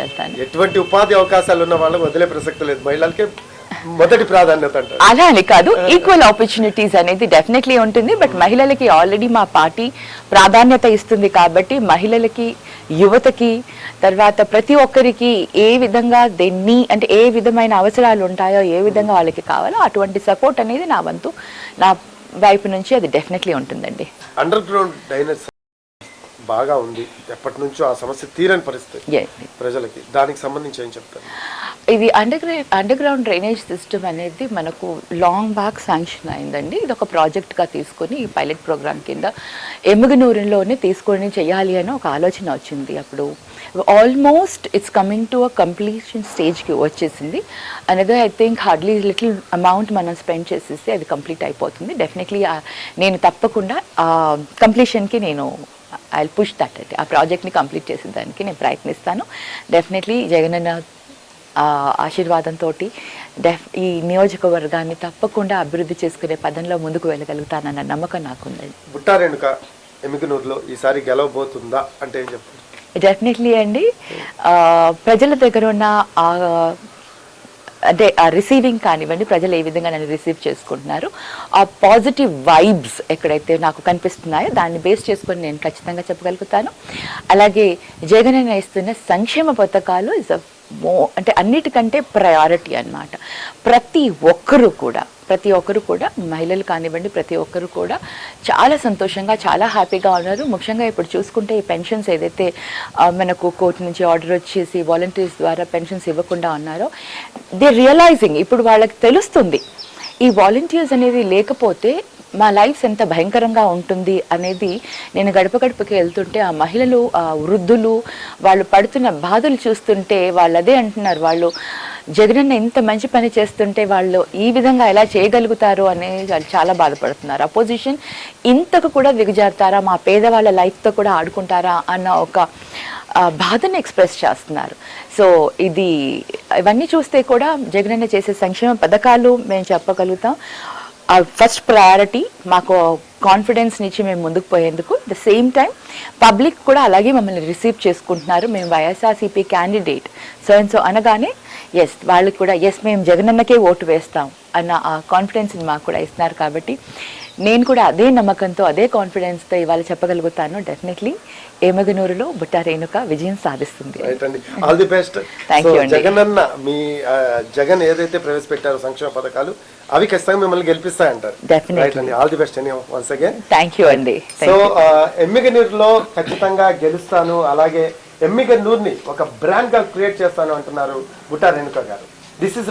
వెళ్తాను. ఎటువంటి ఉపాధి అవకాశాలు ఉన్న వాళ్ళకి వదిలే ప్రసక్తి లేదు. మహిళలకే మొదటి ప్రాధాన్యత అంటారు. అలా అని కాదు ఈక్వల్ ఆపర్చునిటీస్ అనేది డెఫినెట్లీ ఉంటుంది. బట్ మహిళలకి ఆల్రెడీ మా పార్టీ ప్రాధాన్యత ఇస్తుంది కాబట్టి మహిళలకి యువతకి తర్వాత ప్రతి ఒక్కరికి ఏ విధంగా దేన్ని అంటే ఏ విధమైన అవసరాలు ఉంటాయో ఏ విధంగా వాళ్ళకి కావాలో అటువంటి సపోర్ట్ అనేది నా వంతు నా వైపు నుంచి అది డెఫినెట్లీ ఉంటుందండి. అండర్ గ్రౌండ్ డైనర్స్ బాగా ఉంది. ఎప్పటి నుంచో ఆ సమస్య తీరని పరిస్థితి. ప్రజలకి. దానికి సంబంధించి ఏం చెప్తారు? ఇది under under ground drainage system అనేది మనకు లాంగ్ బ్యాక్ శాంక్షన్ అయిందండి. ఇది ఒక ప్రాజెక్ట్గా తీసుకొని ఈ పైలట్ ప్రోగ్రామ్ కింద ఎముగనూరులోనే తీసుకొని చేయాలి అని ఒక ఆలోచన వచ్చింది అప్పుడు. Almost it's coming to a completion స్టేజ్కి వచ్చేసింది. అనేది I think hardly little amount మనం స్పెండ్ చేసేస్తే అది కంప్లీట్ అయిపోతుంది. డెఫినెట్లీ నేను తప్పకుండా కంప్లీషన్కి నేను ఐ పుష్ దట్ అంటే ఆ ప్రాజెక్ట్ని కంప్లీట్ చేసేదానికి నేను ప్రయత్నిస్తాను. డెఫినెట్లీ జగనన్న ఆ ఆశీర్వాదంతో డెఫ్ ఈ నియోజకవర్గాన్ని తప్పకుండా అభివృద్ధి చేసుకునే పదంలో ముందుకు వెళ్ళగలుగుతానన్న నమ్మకం నాకుందండి బుట్టారేణుక ఎమికనూరులో ఈసారి గెలవబోతుందా అంటే ఏం చెప్తారు డెఫినెట్లీ అండి. ప్రజల దగ్గర ఉన్న ఆ అంటే ఆ రిసీవింగ్ కానివ్వండి ప్రజలు ఏ విధంగా నన్ను రిసీవ్ చేసుకుంటున్నారు ఆ పాజిటివ్ వైబ్స్ ఎక్కడైతే నాకు కనిపిస్తున్నాయో దాన్ని బేస్ చేసుకొని నేను ఖచ్చితంగా చెప్పగలుగుతాను. అలాగే జగన్ ఇస్తున్న సంక్షేమ పథకాలు ఇస్ అ మో అంటే అన్నిటికంటే ప్రయారిటీ అన్నమాట. ప్రతి ఒక్కరూ కూడా ప్రతి ఒక్కరు కూడా మహిళలు కానివ్వండి ప్రతి ఒక్కరు కూడా చాలా సంతోషంగా చాలా హ్యాపీగా ఉన్నారు. ముఖ్యంగా ఇప్పుడు చూసుకుంటే ఈ పెన్షన్స్ ఏదైతే మనకు కోర్టు నుంచి ఆర్డర్ వచ్చేసి వాలంటీర్స్ ద్వారా పెన్షన్స్ ఇవ్వకుండా ఉన్నారో దే రియలైజింగ్. ఇప్పుడు వాళ్ళకి తెలుస్తుంది ఈ వాలంటీర్స్ అనేది లేకపోతే మా లైఫ్స్ ఎంత భయంకరంగా ఉంటుంది అనేది నేను గడప గడపకి వెళ్తుంటే ఆ మహిళలు ఆ వృద్ధులు వాళ్ళు పడుతున్న బాధలు చూస్తుంటే వాళ్ళు అదే అంటున్నారు. వాళ్ళు జగనన్న ఇంత మంచి పని చేస్తుంటే వాళ్ళు ఈ విధంగా ఎలా చేయగలుగుతారు అనే చాలా బాధపడుతున్నారు. అపోజిషన్ ఇంతకు కూడా దిగజారుతారా? మా పేదవాళ్ళ లైఫ్తో కూడా ఆడుకుంటారా? అన్న ఒక బాధను ఎక్స్ప్రెస్ చేస్తున్నారు. సో ఇది ఇవన్నీ చూస్తే కూడా జగనన్న చేసే సంక్షేమ పథకాలు మేము చెప్పగలుగుతాం. ఫస్ట్ ప్రయారిటీ మాకు కాన్ఫిడెన్స్ నుంచి మేము ముందుకు పోయేందుకు ద సేమ్ టైం పబ్లిక్ కూడా అలాగే మమ్మల్ని రిసీవ్ చేసుకుంటున్నారు. మేము YSRCP candidate so and so అనగానే ఎస్ వాళ్ళకి కూడా ఎస్ మేము జగనన్నకే ఓటు వేస్తాం అన్న ఆ కాన్ఫిడెన్స్ని మాకు కూడా ఇస్తున్నారు కాబట్టి నేను కూడా అదే నమ్మకంతో అదే కాన్ఫిడెన్స్తో ఇవాళ చెప్పగలుగుతాను. డెఫినెట్లీ ఏమగనూరులో బుట్ట రేణుక విజయం సాధిస్తుంది. All the best Thank you అండి. జగన్ అన్న మీ జగన్ ఏదైతే ప్రవేశపెట్టారో సంక్షేమ పథకాలు అవి ఖచ్చితంగా మిమ్మల్ని గెలిపిస్తాయంటారు అండి. ఆల్ ది బెస్ట్ అండి వన్స్ అగైన్ థ్యాంక్ యూ అండి. సో ఎమ్మిగనూరులో ఖచ్చితంగా గెలుస్తాను. అలాగే ఎమ్మిగనూరుని ఒక బ్రాండ్గా క్రియేట్ చేస్తాను అంటున్నారు బుట్టా రేణుక గారు. This is